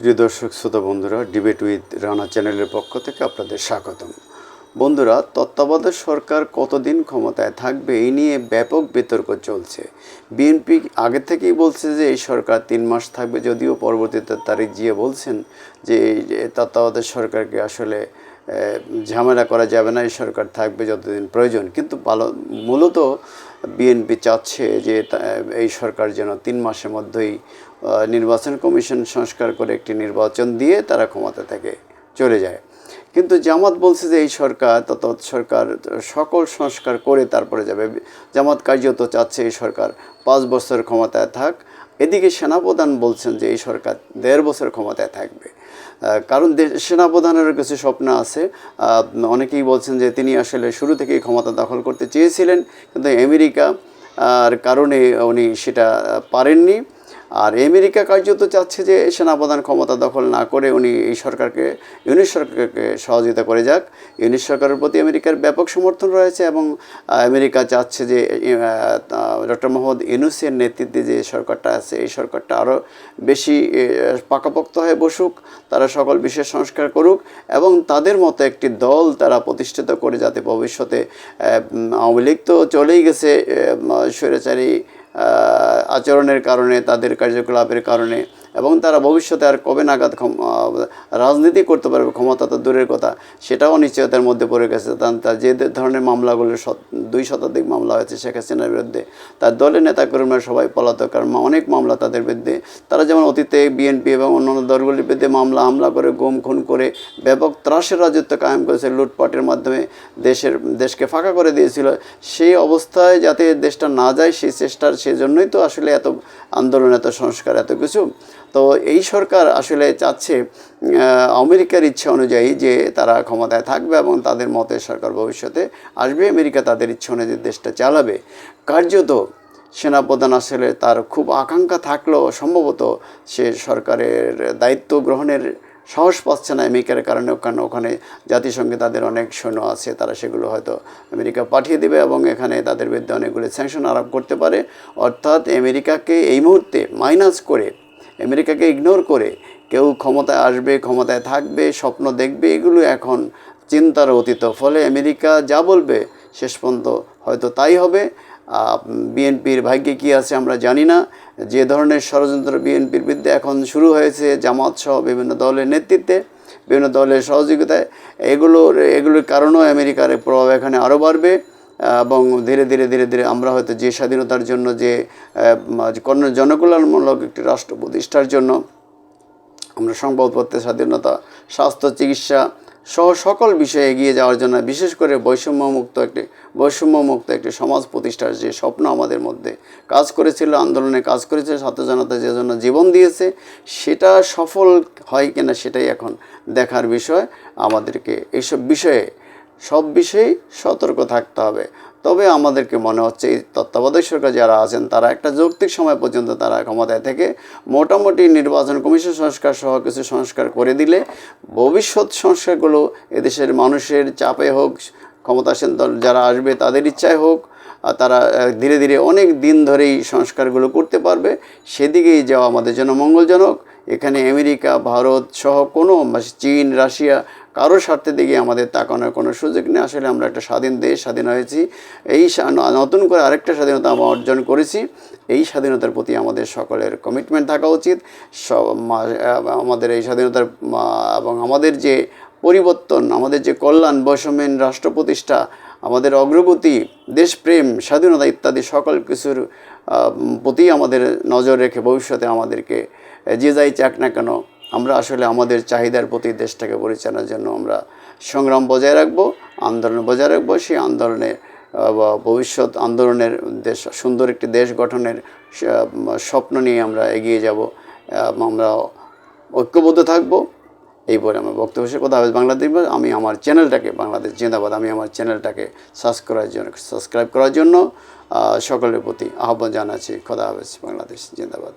প্রিয় দর্শক, শ্রোতা বন্ধুরা ডিবেট উইথ রানা চ্যানেলের পক্ষ থেকে আপনাদের স্বাগতম। বন্ধুরা, তত্ত্বাবধায়ক সরকার কতদিন ক্ষমতায় থাকবে এই নিয়ে ব্যাপক বিতর্ক চলছে। বিএনপি আগে থেকেই বলছে যে, এই সরকার তিন মাস থাকবে, যদিও পরবর্তীতে তারিখ জিয়ে বলছেন যে, এই তত্ত্বাবধায়ক সরকারকে আসলে ঝামেলা করা যাবে না, এই সরকার থাকবে যতদিন প্রয়োজন। কিন্তু ভালো, মূলত বিএনপি চাচ্ছে যে এই সরকার যেন তিন মাসের মধ্যেই নির্বাচন কমিশন সংস্কার করে একটি নির্বাচন দিয়ে তারা ক্ষমতা থেকে চলে যায়। কিন্তু জামাত বলছে যে এই সরকার, তত সরকার সকল সংস্কার করে তারপরে যাবে। জামাত কার্যত চাচ্ছে এই সরকার পাঁচ বছর ক্ষমতায় থাক। এদিকে সেনাপ্রধান বলছেন যে এই সরকার দেড় বছর ক্ষমতায় থাকবে। কারণ সেনাপ্রধানের কিছু স্বপ্ন আছে। অনেকেই বলছেন যে তিনি আসলে শুরু থেকেই ক্ষমতা দখল করতে চেয়েছিলেন, কিন্তু আমেরিকা আর কারণে উনি সেটা পারেননি। আর আমেরিকা কার্যত চাচ্ছে যে সেনাপ্রধান ক্ষমতা দখল না করে উনি এই সরকারকে ইউনিট সরকারকে সহযোগিতা করে যাক। ইউনিট সরকারের প্রতি আমেরিকার ব্যাপক সমর্থন রয়েছে এবং আমেরিকা চাচ্ছে যে ডক্টর মোহাম্মদ ইউনুসের নেতৃত্বে যে সরকারটা আছে, এই সরকারটা আরও বেশি পাকাপোক্ত হয়ে বসুক, তারা সকল বিষয় সংস্কার করুক এবং তাদের মতো একটি দল তারা প্রতিষ্ঠিত করে যাতে ভবিষ্যতে আওয়ামী লীগ তো চলেই গেছে স্বৈরাচারী আচরণের কারণে, তাদের কার্যকলাপের কারণে, এবং তারা ভবিষ্যতে আর কবে নাগাদ রাজনীতি করতে পারবে, ক্ষমতা তো দূরের কথা, সেটাও অনিশ্চয়তার মধ্যে পড়ে গেছে। তার যে ধরনের মামলাগুলো দুই শতাধিক মামলা হয়েছে শেখ হাসিনার বিরুদ্ধে, তার দলের নেতাকর্মীরা সবাই পলাতক, কারণ অনেক মামলা তাদের বিরুদ্ধে, তারা যেমন অতীতে বিএনপি এবং অন্যান্য দলগুলির বিরুদ্ধে মামলা, হামলা করে, গুম, খুন করে, ব্যাপক ত্রাসের রাজত্ব কায়েম করেছে, লুটপাটের মাধ্যমে দেশের, দেশকে ফাঁকা করে দিয়েছিল, সেই অবস্থায় যাতে দেশটা না যায়, সেই চেষ্টার সেজন্যই তো আসলে এত আন্দোলন, এত সংস্কার, এত কিছু। তো এই সরকার আসলে চাচ্ছে আমেরিকার ইচ্ছা অনুযায়ী যে তারা ক্ষমতায় থাকবে এবং তাদের মতে সরকার ভবিষ্যতে আসবে, আমেরিকা তাদের ইচ্ছা অনুযায়ী দেশটা চালাবে। কার্যত সেনাপ্রধান আসলে তার খুব আকাঙ্ক্ষা থাকলেও সম্ভবত সে সরকারের দায়িত্ব গ্রহণের সাহস পাচ্ছে না আমেরিকার কারণে ওখানে ওখানে জাতিসংঘে তাদের অনেক সৈন্য আছে, তারা সেগুলো হয়তো আমেরিকা পাঠিয়ে দেবে এবং এখানে তাদের বিরুদ্ধে অনেকগুলি স্যাংশন আরোপ করতে পারে। অর্থাৎ আমেরিকাকে এই মুহূর্তে মাইনাস করে, আমেরিকাকে ইগনোর করে কেউ ক্ষমতায় আসবে, ক্ষমতায় থাকবে, স্বপ্ন দেখবে, এগুলো এখন চিন্তার অতীত। ফলে আমেরিকা যা বলবে, শেষ পর্যন্ত হয়তো তাই হবে। বিএনপির ভাগ্যে কী আছে আমরা জানি না। যে ধরনের ষড়যন্ত্র বিএনপির বিরুদ্ধে এখন শুরু হয়েছে জামাত সহ বিভিন্ন দলের নেতৃত্বে, বিভিন্ন দলের সহযোগিতায়, এগুলোর এগুলোর কারণেও আমেরিকার প্রভাব এখানে আরও বাড়বে এবং ধীরে ধীরে ধীরে ধীরে আমরা হয়তো যে স্বাধীনতার জন্য, যে জনকল্যাণমূলক একটি রাষ্ট্র প্রতিষ্ঠার জন্য আমরা সংবাদপত্রের স্বাধীনতা, স্বাস্থ্য, চিকিৎসা সহ সকল বিষয়ে এগিয়ে যাওয়ার জন্য, বিশেষ করে বৈষম্যমুক্ত একটি বৈষম্যমুক্ত একটি সমাজ প্রতিষ্ঠার যে স্বপ্ন আমাদের মধ্যে কাজ করেছিল, আন্দোলনে কাজ করেছে, ছাত্র জনতা যে জন্য জীবন দিয়েছে, সেটা সফল হয় কিনা সেটাই এখন দেখার বিষয়। আমাদেরকে এইসব বিষয়ে, সব বিষয়েই সতর্ক থাকতে হবে। তবে আমাদেরকে মনে হচ্ছে এই তত্ত্বাবধায়ক সরকার যারা আছেন, তারা একটা যৌক্তিক সময় পর্যন্ত তারা ক্ষমতায় থেকে মোটামুটি নির্বাচন কমিশন সংস্কার সহ কিছু সংস্কার করে দিলে ভবিষ্যৎ সংস্কারগুলো এদেশের মানুষের চাপে হোক, ক্ষমতাসীন দল যারা আসবে তাদের ইচ্ছায় হোক, আর তারা ধীরে ধীরে অনেক দিন ধরেই সংস্কারগুলো করতে পারবে। সেদিকেই যাওয়া আমাদের জন্য মঙ্গলজনক। এখানে আমেরিকা, ভারত সহ কোনো চীন, রাশিয়া কারও স্বার্থের দিকে আমাদের তাকানোর কোনো সুযোগ নেই। আসলে আমরা একটা স্বাধীন দেশ, স্বাধীন হয়েছি। এই নতুন করে আরেকটা স্বাধীনতা আমরা অর্জন করেছি। এই স্বাধীনতার প্রতি আমাদের সকলের কমিটমেন্ট থাকা উচিত। সব আমাদের এই স্বাধীনতার এবং আমাদের যে পরিবর্তন, আমাদের যে কল্যাণ, বৈষম্যহীন রাষ্ট্র প্রতিষ্ঠা, আমাদের অগ্রগতি, দেশপ্রেম, স্বাধীনতা ইত্যাদি সকল কিছুর প্রতি আমাদের নজর রেখে ভবিষ্যতে আমাদেরকে যে যাই চাক না কেন, আমরা আসলে আমাদের চাহিদার প্রতি দেশটাকে পরিচালনার জন্য আমরা সংগ্রাম বজায় রাখব, আন্দোলন বজায় রাখব, সেই আন্দোলনে ভবিষ্যৎ আন্দোলনের দেশ, সুন্দর একটি দেশ গঠনের স্বপ্ন নিয়ে আমরা এগিয়ে যাব আমরা ঐক্যবদ্ধ থাকব। এই বলে আমার বক্তব্য কথা হবে বাংলাদেশ আমি আমার চ্যানেলটাকে, বাংলাদেশ জিন্দাবাদ, আমি আমার চ্যানেলটাকে সাবস্ক্রাইব জন্য সাবস্ক্রাইব করার জন্য সকলের প্রতি আহ্বান জানাচ্ছি। খোদা হাফেজ বাংলাদেশ জিন্দাবাদ।